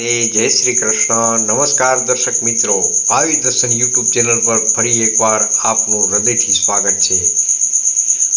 રાધે જય શ્રી કૃષ્ણ. નમસ્કાર દર્શક મિત્રો. ભાવિ દર્શન યુટ્યુબ ચેનલ પર ફરી એકવાર આપનું હૃદયથી સ્વાગત છે.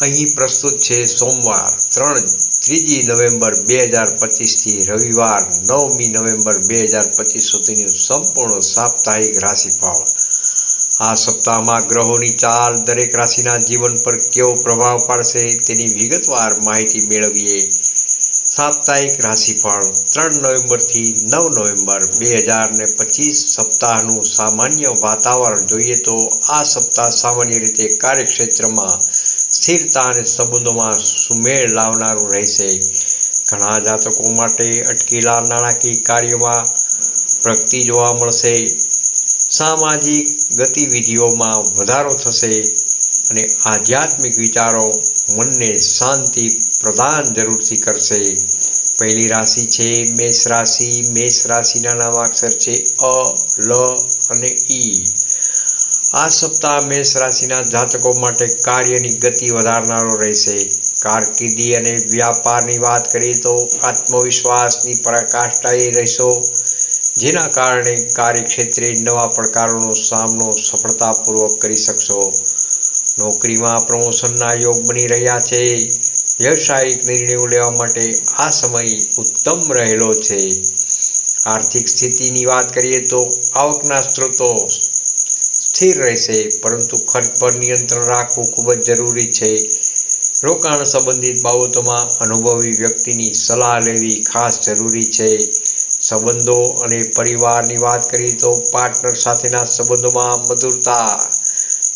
અહીં પ્રસ્તુત છે સોમવાર, ત્રણ, ત્રીજી નવેમ્બર બે હજાર પચીસથી રવિવાર, નવમી નવેમ્બર બે હજાર પચીસ સુધીનું સંપૂર્ણ સાપ્તાહિક રાશિફળ. આ સપ્તાહમાં ગ્રહોની ચાલ દરેક રાશિના જીવન પર કેવો પ્રભાવ પાડશે તેની વિગતવાર માહિતી મેળવીએ. સાપ્તાહિક રાશિફળ ત્રણ નવેમ્બરથી નવ નવેમ્બર બે હજાર ને પચીસ સપ્તાહનું સામાન્ય વાતાવરણ જોઈએ તો આ સપ્તાહ સામાન્ય રીતે કાર્યક્ષેત્રમાં સ્થિરતા અને સંબંધોમાં સુમેળ લાવનારું રહેશે. ઘણા જાતકો માટે અટકેલા નાણાકીય કાર્યોમાં પ્રગતિ જોવા મળશે. સામાજિક ગતિવિધિઓમાં વધારો થશે અને આધ્યાત્મિક વિચારો મનને શાંતિ પ્રદાન જરૂરથી કરશે. પહેલી રાશિ છે, મેષ રાશિ. મેષ રાશિના નામાક્ષર છે, અ, લ અને ઈ આ સપ્તાહ મેષ રાશિના જાતકો માટે કાર્યની ગતિ વધારનારો રહેશે. કારકિર્દી અને વ્યાપારની વાત કરીએ તો આત્મવિશ્વાસની પરાકાષ્ઠાએ રહેશો. જેના કારણે કાર્યક્ષેત્રે નવા પડકારોનો સામનો સફળતાપૂર્વક કરી શકશો. નોકરીમાં પ્રમોશનના યોગ બની રહ્યા છે. વ્યવસાયિક નિર્ણયો લેવા માટે આ સમય ઉત્તમ રહેલો છે. આર્થિક સ્થિતિની વાત કરીએ તો આવકના સ્ત્રોતો સ્થિર રહેશે, પરંતુ ખર્ચ પર નિયંત્રણ રાખવું ખૂબ જ જરૂરી છે. રોકાણ સંબંધિત બાબતોમાં અનુભવી વ્યક્તિની સલાહ લેવી ખાસ જરૂરી છે. સંબંધો અને પરિવારની વાત કરીએ તો પાર્ટનર સાથેના સંબંધોમાં મધુરતા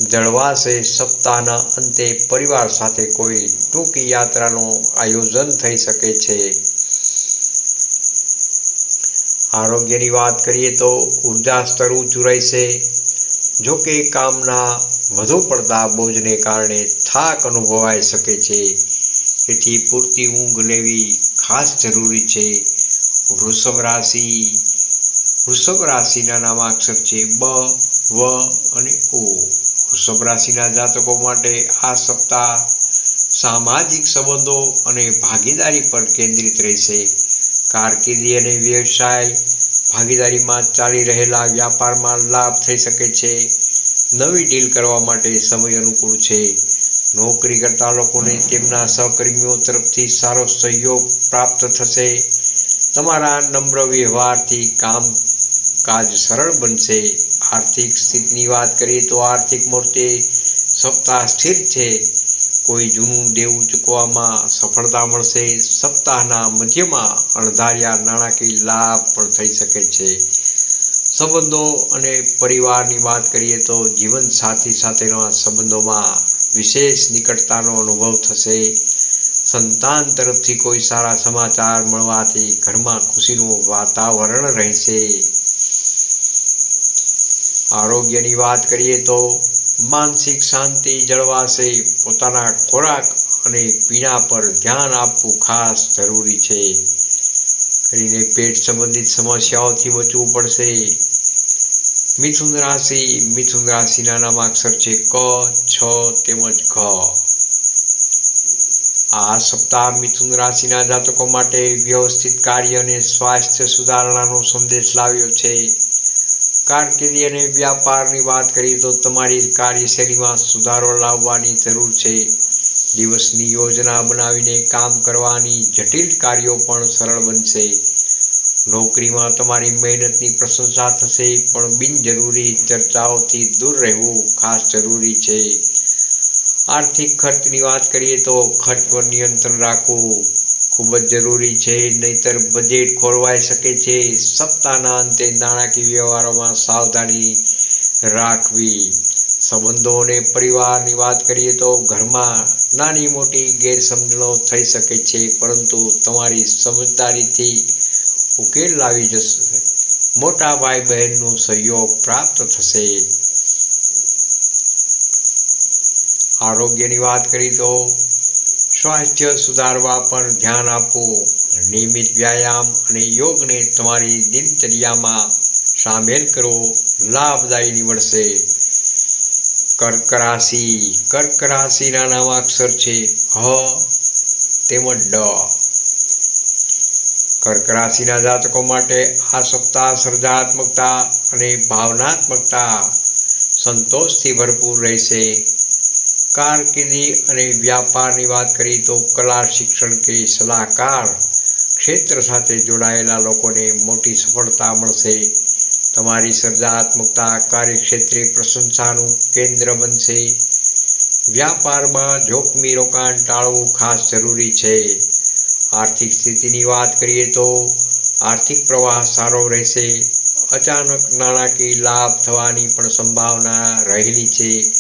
જળવાશે સપ્તાહના અંતે પરિવાર સાથે કોઈ ટૂંકી યાત્રાનું આયોજન થઈ શકે છે. આરોગ્યની વાત કરીએ તો ઊર્જા સ્તર ઊંચું રહેશે. જો કે કામના વધુ પડતા બોજને કારણે થાક અનુભવાઈ શકે છે. તેથી પૂરતી ઊંઘ લેવી ખાસ જરૂરી છે. વૃષભ રાશિ, વૃષભ રાશિના નામાક્ષર છે બ, વ અને ઓ. વૃષભ રાશિના જાતકો માટે આ સપ્તાહ સામાજિક સંબંધો અને ભાગીદારી પર કેન્દ્રિત રહેશે. કારકિર્દી અને વ્યવસાય ભાગીદારીમાં ચાલી રહેલા વ્યાપારમાં લાભ થઈ શકે છે. નવી ડીલ કરવા માટે સમય અનુકૂળ છે. નોકરી કરતા લોકોને તેમના સહકર્મીઓ તરફથી સારો સહયોગ પ્રાપ્ત થશે. તમારા નમ્ર વ્યવહારથી કામ કાજ સરળ બનશે. આર્થિક સ્થિતિની વાત કરીએ તો આર્થિક મોરચે સપ્તાહ સ્થિર છે. કોઈ જૂનું દેવું ચૂકવામાં સફળતા મળશે. સપ્તાહના મધ્યમાં અણધાર્યા નાણાકીય લાભ પણ થઈ શકે છે. સંબંધો અને પરિવારની વાત કરીએ તો જીવનસાથી સાથેના સંબંધોમાં વિશેષ નિકટતાનો અનુભવ થશે. સંતાન તરફથી કોઈ સારા સમાચાર મળવાથી ઘરમાં ખુશીનું વાતાવરણ રહેશે. આરોગ્યની વાત કરીએ તો માનસિક શાંતિ જળવાશે, પોતાના ખોરાક અને પીણા પર ધ્યાન આપવું ખાસ જરૂરી છે. કરીને પેટ સંબંધિત સમસ્યાઓથી બચવું પડશે. મિથુન રાશિ, મિથુન રાશિના નામાક્ષર છે ક, છ તેમજ ઘ. આ સપ્તાહ મિથુન રાશિના જાતકો માટે વ્યવસ્થિત કાર્ય અને સ્વાસ્થ્ય સુધારણાનો સંદેશ લાવ્યો છે. કારકિર્દી અને વ્યાપારની વાત કરીએ તો તમારી કાર્યશૈલીમાં સુધારો લાવવાની જરૂર છે. દિવસની યોજના બનાવીને કામ કરવાની જટિલ કાર્યો પણ સરળ બનશે. નોકરીમાં તમારી મહેનતની પ્રશંસા થશે, પણ બિનજરૂરી ચર્ચાઓથી દૂર રહેવું ખાસ જરૂરી છે. આર્થિક ખર્ચની વાત કરીએ તો ખર્ચ પર નિયંત્રણ રાખવું ખૂબ જ જરૂરી છે, નહીતર બજેટ ખોરવાઈ શકે છે. સપ્તાહના અંતે નાણાકીય વ્યવહારોમાં સાવધાની રાખવી. સંબંધો અને પરિવારની વાત કરીએ તો ઘરમાં નાની મોટી ગેરસમજણો થઈ શકે છે, પરંતુ તમારી સમજદારીથી ઉકેલ લાવી જશે. મોટા ભાઈ બહેનનો સહયોગ પ્રાપ્ત થશે. આરોગ્યની વાત કરીએ તો સ્વાસ્થ્ય સુધારવા પર ધ્યાન આપવું નિયમિત વ્યાયામ અને યોગને તમારી દિનચર્યામાં સામેલ કરવો લાભદાયી નીવડશે. કર્ક રાશિ, કર્ક રાશિના નામાક્ષર છે હ તેમજ ડ. કર્ક રાશિના જાતકો માટે આ સપ્તાહ સર્જનાત્મકતા અને ભાવનાત્મકતા સંતોષથી ભરપૂર રહેશે. કારકિર્દી અને વ્યાપારની વાત કરીએ તો કલા શિક્ષણ કે સલાહકાર ક્ષેત્ર સાથે જોડાયેલા લોકોને મોટી સફળતા મળશે. તમારી સર્જનાત્મકતા કાર્યક્ષેત્રે પ્રશંસાનું કેન્દ્ર બનશે. વ્યાપારમાં જોખમી રોકાણ ટાળવું ખાસ જરૂરી છે. આર્થિક સ્થિતિની વાત કરીએ તો આર્થિક પ્રવાહ સારો રહેશે. અચાનક નાણાકીય લાભ થવાની પણ સંભાવના રહેલી છે.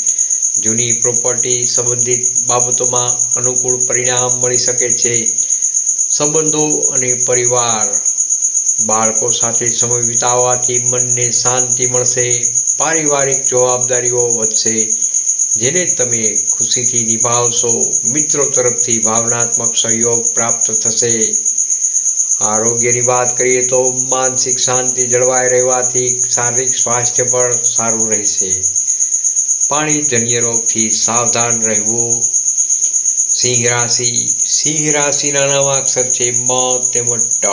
જૂની પ્રોપર્ટી સંબંધિત બાબતોમાં અનુકૂળ પરિણામ મળી શકે છે. સંબંધો અને પરિવાર બાળકો સાથે સમય વિતાવવાથી મનને શાંતિ મળશે, પારિવારિક જવાબદારીઓ વધશે, જેને તમે ખુશીથી નિભાવશો, મિત્રો તરફથી ભાવનાત્મક સહયોગ પ્રાપ્ત થશે. આરોગ્યની વાત કરીએ તો માનસિક શાંતિ જળવાઈ રહેવાથી શારીરિક સ્વાસ્થ્ય પણ સારું રહેશે. પાણીજન્ય રોગથી સાવધાન રહેવું. સિંહ રાશિ સિંહ રાશિના નવા અક્ષર છે મ તેમજ ટ.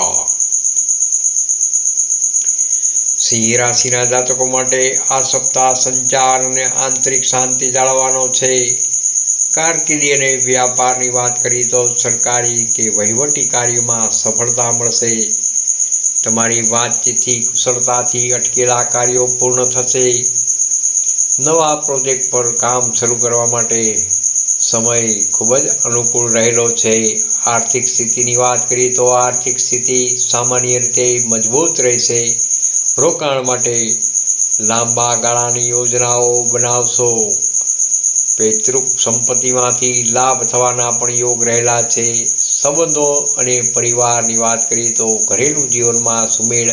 સિંહ રાશિના જાતકો માટે આ સપ્તાહ સંચાર અને આંતરિક શાંતિ જાળવવાનો છે. કારકિર્દી અને વ્યાપારની વાત કરીએ તો સરકારી કે વહીવટી કાર્યમાં સફળતા મળશે. તમારી વાતચીતથી, કુશળતાથી અટકેલા કાર્યો પૂર્ણ થશે. નવા પ્રોજેક્ટ પર કામ શરૂ કરવા માટે સમય ખૂબ જ અનુકૂળ રહેલો છે. આર્થિક સ્થિતિની વાત કરીએ તો આર્થિક સ્થિતિ સામાન્ય રીતે મજબૂત રહેશે. રોકાણ માટે લાંબા ગાળાની યોજનાઓ બનાવશો. પૈતૃક સંપત્તિમાંથી લાભ થવાના પણ યોગ રહેલા છે. સંબંધો અને પરિવારની વાત કરીએ તો ઘરેલું જીવનમાં સુમેળ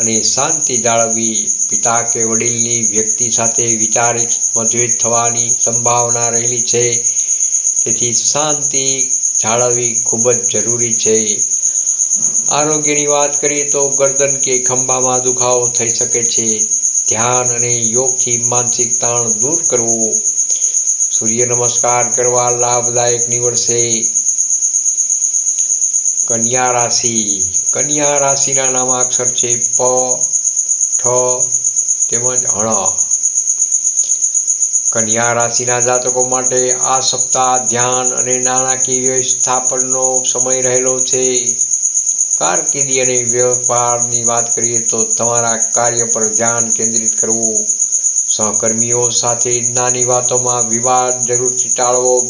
અને શાંતિ જાળવવી પિતા કે વડીલની વ્યક્તિ સાથે વિચારિક મતભેદ થવાની સંભાવના રહેલી છે. તેથી શાંતિ જાળવવી ખૂબ જ જરૂરી છે. આરોગ્યની વાત કરીએ તો ગરદન કે ખંભામાં દુખાવો થઈ શકે છે. ધ્યાન અને યોગથી માનસિક તાણ દૂર કરવું. સૂર્ય નમસ્કાર કરવા લાભદાયક નીવડશે. કન્યા રાશિ. કન્યા રાશિના નામાક્ષર છે પ, ઠ, તેમજ હણ કન્યા રાશિના જાતકો માટે આ સપ્તાહ ધ્યાન અને નાણાકીય વ્યવસ્થાપનનો સમય રહેલો છે. કારકિર્દી અને વ્યવહારની વાત કરીએ તો તમારા કાર્ય પર ધ્યાન કેન્દ્રિત કરવું. સહકર્મીઓ સાથે નાની વાતોમાં વિવાદ જરૂરથી ટાળવો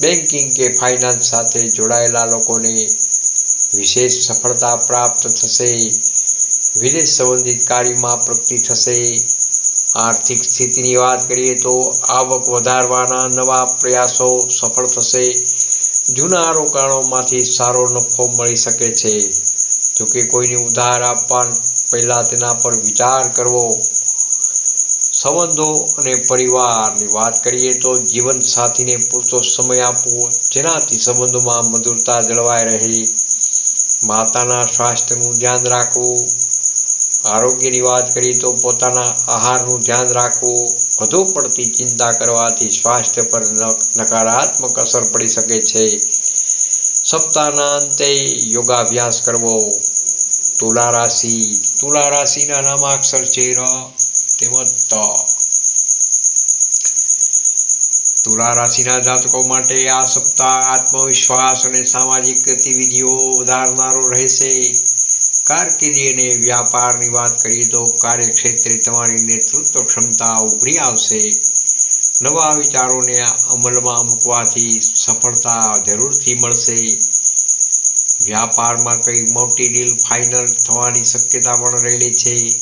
બેન્કિંગ કે ફાઇનાન્સ સાથે જોડાયેલા લોકોને વિશેષ સફળતા પ્રાપ્ત થશે. વિદેશ સંબંધિત કાર્યમાં પ્રગતિ થશે. આર્થિક સ્થિતિની વાત કરીએ તો આવક વધારવાના નવા પ્રયાસો સફળ થશે. જૂના રોકાણોમાંથી સારો નફો મળી શકે છે. જો કે કોઈને ઉધાર આપવા પહેલાં તેના પર વિચાર કરવો. સંબંધો અને પરિવારની વાત કરીએ તો જીવનસાથીને પૂરતો સમય આપવો જેનાથી સંબંધોમાં મધુરતા જળવાઈ રહે. માતાના સ્વાસ્થ્યનું ધ્યાન રાખવું, આરોગ્યની વાત કરીએ તો પોતાના આહારનું ધ્યાન રાખવું, વધુ પડતી ચિંતા કરવાથી સ્વાસ્થ્ય પર નકારાત્મક અસર પડી શકે છે. સપ્તાહના અંતે યોગાભ્યાસ કરવો. તુલા રાશિ, તુલા રાશિના નામાક્ષર છે ર તેમજ ત. તુલા રાશિના જાતકો માટે આ સપ્તાહ આત્મવિશ્વાસ અને સામાજિક ગતિવિધિઓ વધારનારો રહેશે. કારકિર્દી અને વ્યાપારની વાત કરીએ તો કાર્યક્ષેત્રે તમારી નેતૃત્વ ક્ષમતા ઉભરી આવશે. નવા વિચારોને અમલમાં મૂકવાથી સફળતા જરૂરથી મળશે. વ્યાપારમાં કંઈ મોટી ડીલ ફાઇનલ થવાની શક્યતા પણ રહેલી છે.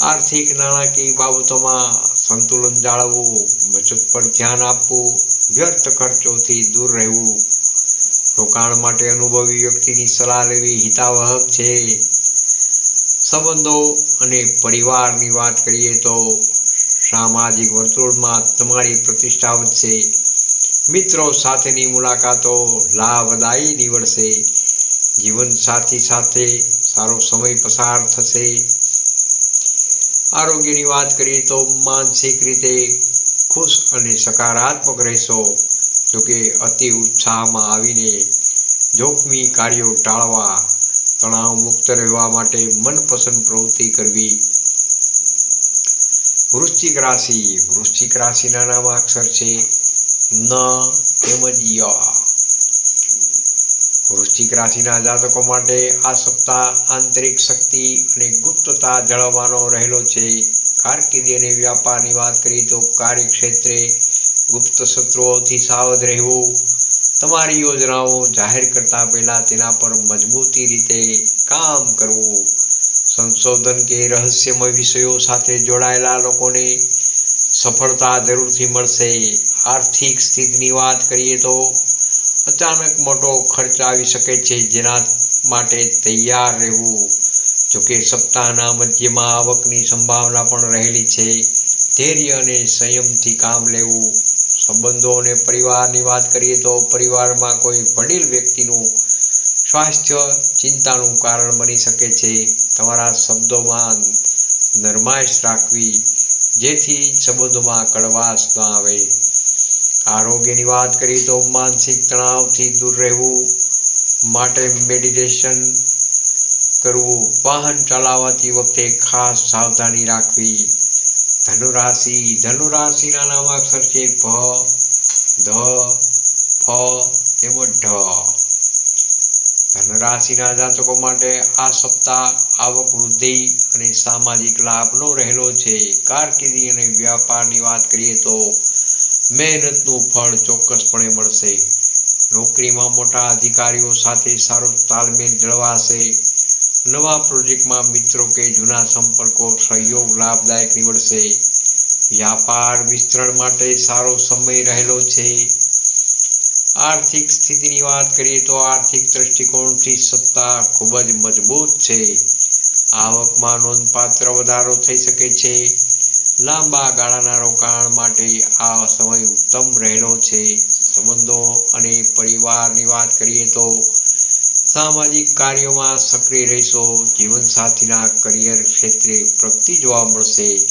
આર્થિક નાણાકીય બાબતોમાં સંતુલન જાળવવું, બચત પર ધ્યાન આપવું, વ્યર્થ ખર્ચોથી દૂર રહેવું. રોકાણ માટે અનુભવી વ્યક્તિની સલાહ લેવી હિતાવહક છે. સંબંધો અને પરિવારની વાત કરીએ તો સામાજિક વર્તુળમાં તમારી પ્રતિષ્ઠા વધશે. મિત્રો સાથેની મુલાકાતો લાભદાયી નીવડશે. જીવનસાથી સાથે સારો સમય પસાર થશે. આરોગ્યની વાત કરીએ તો માનસિક રીતે ખુશ અને સકારાત્મક રહેશો. જોકે અતિ ઉત્સાહમાં આવીને જોખમી કાર્યો ટાળવા, તણાવ મુક્ત રહેવા માટે મનપસંદ પ્રવૃત્તિ કરવી. વૃશ્ચિક રાશિ, વૃશ્ચિક રાશિના નામ અક્ષર છે, ન તેમજ ય. વૃશ્ચિક રાશિના જાતકો માટે આ સપ્તાહ આંતરિક શક્તિ અને ગુપ્તતા જળવવાનો રહેલો છે. કારકિર્દી અને વ્યાપારની વાત કરીએ તો કાર્યક્ષેત્રે ગુપ્ત શત્રુઓથી સાવધ રહેવું, તમારી યોજનાઓ જાહેર કરતા પહેલાં તેના પર મજબૂતી રીતે કામ કરવું, સંશોધન કે રહસ્યમય વિષયો સાથે જોડાયેલા લોકોને સફળતા જરૂરથી મળશે. આર્થિક સ્થિતિની વાત કરીએ તો અચાનક મોટો ખર્ચ આવી શકે છે જેના માટે તૈયાર રહેવું. જોકે સપ્તાહના મધ્યમાં આવકની સંભાવના પણ રહેલી છે. ધૈર્ય અને સંયમથી કામ લેવું. સંબંધો અને પરિવારની વાત કરીએ તો પરિવારમાં કોઈ વડીલ વ્યક્તિનું સ્વાસ્થ્ય ચિંતાનું કારણ બની શકે છે. તમારા શબ્દોમાં નરમાશ રાખવી, જેથી સંબંધોમાં કડવાશ ન આવે. આરોગ્યની વાત કરીએ તો માનસિક તણાવથી દૂર રહેવું માટે મેડિટેશન કરવું, વાહન ચલાવતી વખતે ખાસ સાવધાની રાખવી. ધનુરાશિ, ધનુરાશિના નામાક્ષર છે ભ ધ, ફ તેમજ ઢ. ધનરાશિના જાતકો માટે આ સપ્તાહ આવક વૃદ્ધિ અને સામાજિક લાભનો રહેલો છે. કારકિર્દી અને વ્યાપારની વાત કરીએ તો મહેનતનું ફળ ચોક્કસપણે મળશે. નોકરીમાં મોટા અધિકારીઓ સાથે સારો તાલમેલ જળવાશે. નવા પ્રોજેક્ટમાં મિત્રો કે જૂના સંપર્કો સહયોગ લાભદાયક નીવડશે. વ્યાપાર વિસ્તરણ માટે સારો સમય રહેલો છે. આર્થિક સ્થિતિની વાત કરીએ તો આર્થિક દ્રષ્ટિકોણથી સત્તા ખૂબ જ મજબૂત છે. આવકમાં નોંધપાત્ર વધારો થઈ શકે છે. લાંબા ગાળાના રોકાણ માટે આ સમય ઉત્તમ રહેલો છે. સંબંધો અને પરિવારની વાત કરીએ તો સામાજિક કાર્યોમાં સક્રિય રહેશો, જીવનસાથીના કરિયર ક્ષેત્રે પ્રગતિ જોવા મળશે.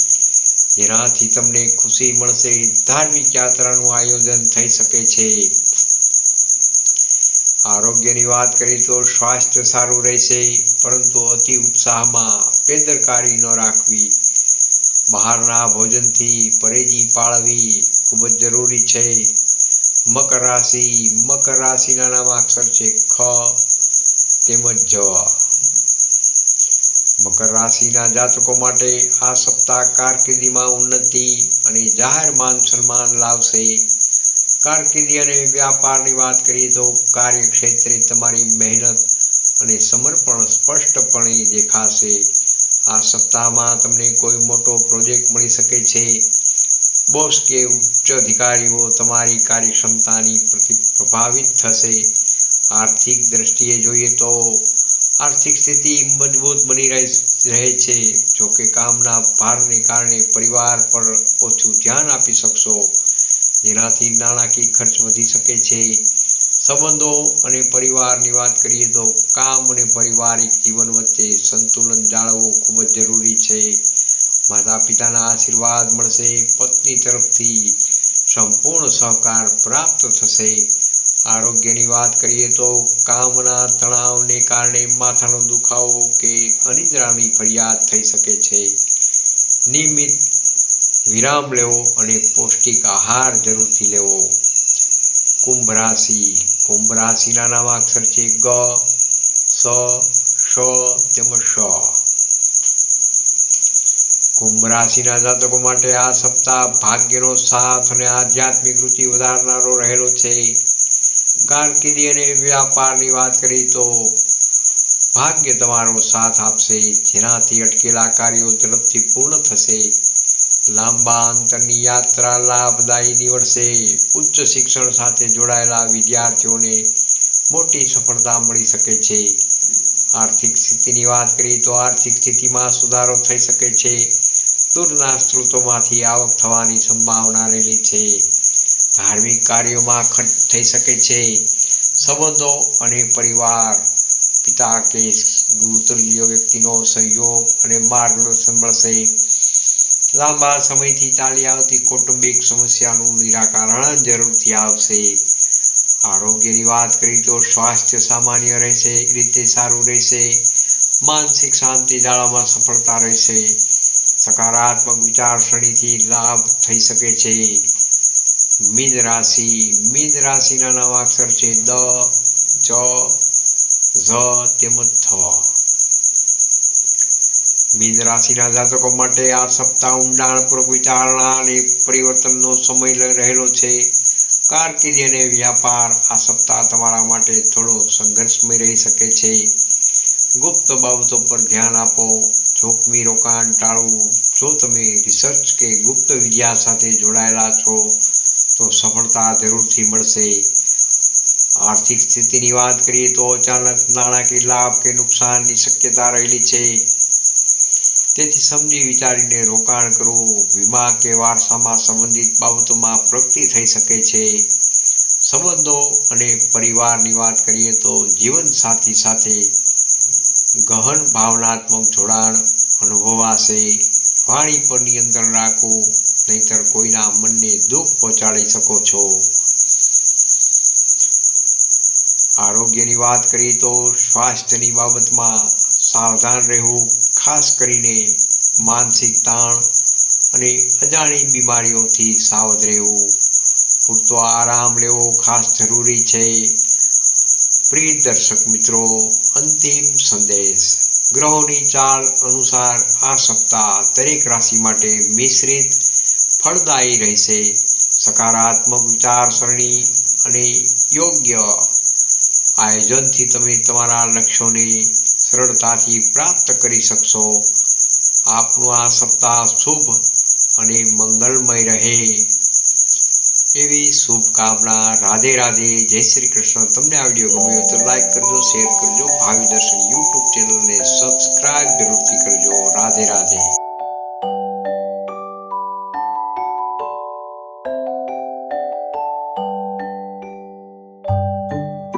જેનાથી તમને ખુશી મળશે. ધાર્મિક યાત્રાનું આયોજન થઈ શકે છે. આરોગ્યની વાત કરીએ તો સ્વાસ્થ્ય સારું રહેશે, પરંતુ અતિ ઉત્સાહમાં બેદરકારી ન રાખવી. બહારના ભોજનથી પરેજી પાળવી ખૂબ જ જરૂરી છે. મકર રાશિ, મકર રાશિના નામ અક્ષર છે ખ તેમજ જ. મકર રાશિના જાતકો માટે આ સપ્તાહ કારકિર્દીમાં ઉન્નતિ અને જાહેર માન સન્માન લાવશે. કારકિર્દી અને વ્યાપારની વાત કરીએ તો કાર્યક્ષેત્રે તમારી મહેનત અને સમર્પણ સ્પષ્ટપણે દેખાશે. આ સપ્તાહમાં તમને કોઈ મોટો પ્રોજેક્ટ મળી શકે છે? બોસ કે ઉચ્ચ અધિકારીઓ તમારી કાર્યક્ષમતાની પ્રતિ પ્રભાવિત થશે? આર્થિક દ્રષ્ટિએ જોઈએ તો આર્થિક સ્થિતિ મજબૂત બની રહે છે. જોકે કામના ભારને કારણે પરિવાર પર ઓછું ધ્યાન આપી શકશો. જેનાથી નાણાકીય ખર્ચ વધી શકે છે. સંબંધો અને પરિવારની વાત કરીએ તો કામ અને પારિવારિક જીવન વચ્ચે સંતુલન જાળવવું ખૂબ જ જરૂરી છે. માતા પિતાના આશીર્વાદ મળશે, પત્ની તરફથી સંપૂર્ણ સહકાર પ્રાપ્ત થશે. આરોગ્યની વાત કરીએ તો કામના તણાવને કારણે માથાનો દુખાવો કે અનિદ્રાની ફરિયાદ થઈ શકે છે. નિયમિત વિરામ લેવો અને પૌષ્ટિક આહાર જરૂરથી લેવો. કુંભ રાશિ. કુંભ રાશિના નામાક્ષર છે ગ, સ શ તેમજ શ કુંભ રાશિના જાતકો માટે આ સપ્તાહ ભાગ્યનો સાથ અને આધ્યાત્મિક રુચિ વધારનારો રહેલો છે. કારકિર્દી અને વ્યાપારની વાત કરી તો ભાગ્ય તમારો સાથ આપશે. જેનાથી અટકેલા કાર્યો ઝડપથી પૂર્ણ થશે. લાંબા અંતરની યાત્રા લાભદાયી નીવડશે ઉચ્ચ શિક્ષણ સાથે જોડાયેલા વિદ્યાર્થીઓને મોટી સફળતા મળી શકે છે. આર્થિક સ્થિતિની વાત કરીએ તો આર્થિક સ્થિતિમાં સુધારો થઈ શકે છે. દૂરના સ્ત્રોતોમાંથી આવક થવાની સંભાવના રહેલી છે. ધાર્મિક કાર્યોમાં ખર્ચ થઈ શકે છે. સંબંધો અને પરિવાર, પિતા કે ગુરુતુલ્ય વ્યક્તિનો સહયોગ અને માર્ગદર્શન મળશે. લાંબા સમયથી ચાલી આવતી કૌટુંબિક સમસ્યાનું નિરાકરણ જરૂરથી આવશે. આરોગ્યની વાત કરી તો સ્વાસ્થ્ય સામાન્ય રહેશે રીતે સારું રહેશે. માનસિક શાંતિ જાળવવામાં સફળતા રહેશે. સકારાત્મક વિચારસરણીથી લાભ થઈ શકે છે. મીન રાશિ, મીન રાશિના નવા અક્ષર છે દ, ચ, ઝ, તેમજ થ મીન રાશિના જાતકો માટે આ સપ્તાહ ઊંડાણપૂર્વક વિચારણા અને પરિવર્તનનો સમય રહેલો છે. કારકિર્દી અને વ્યાપાર આ સપ્તાહ તમારા માટે થોડો સંઘર્ષમય રહી શકે છે. ગુપ્ત બાબતો પર ધ્યાન આપો. જોખમી રોકાણ ટાળવું. જો તમે રિસર્ચ કે ગુપ્ત વિદ્યા સાથે જોડાયેલા છો, તો સફળતા જરૂરથી મળશે. આર્થિક સ્થિતિની વાત કરીએ તો અચાનક નાણાકીય લાભ કે નુકસાનની શક્યતા રહેલી છે. તેથી સમજી વિચારીને રોકાણ કરવું, વીમા કે વારસામાં સંબંધિત બાબતોમાં પ્રગતિ થઈ શકે છે. સંબંધો અને પરિવારની વાત કરીએ તો જીવનસાથી સાથે ગહન ભાવનાત્મક જોડાણ અનુભવાશે વાણી પર નિયંત્રણ રાખવું, નહીતર કોઈના મનને દુઃખ પહોંચાડી શકો છો. આરોગ્યની વાત કરીએ તો સ્વાસ્થ્યની બાબતમાં સાવધાન રહેવું ખાસ કરીને માનસિક તાણ અને અજાણી બીમારીઓથી સાવધ રહેવું. પૂરતો આરામ લેવો ખાસ જરૂરી છે. પ્રિય દર્શક મિત્રો, અંતિમ સંદેશ. ગ્રહોની ચાલ અનુસાર આ સપ્તાહ દરેક રાશિ માટે મિશ્રિત, ફળદાયી રહેશે. સકારાત્મક વિચારસરણી અને યોગ્ય આયોજનથી તમે તમારા લક્ષ્યોને સરળતાથી પ્રાપ્ત કરી શકશો. આપનું આ સપ્તાહ શુભ અને મંગલમય રહે. એવી શુભકામના. રાધે રાધે. જય શ્રી કૃષ્ણ. તમને આ વીડિયો ગમ્યો તો લાઈક કરજો, શેર કરજો, ભાવિ દર્શન યુટ્યુબ ચેનલને સબસ્ક્રાઈબ જરૂરથી કરજો. રાધે રાધે.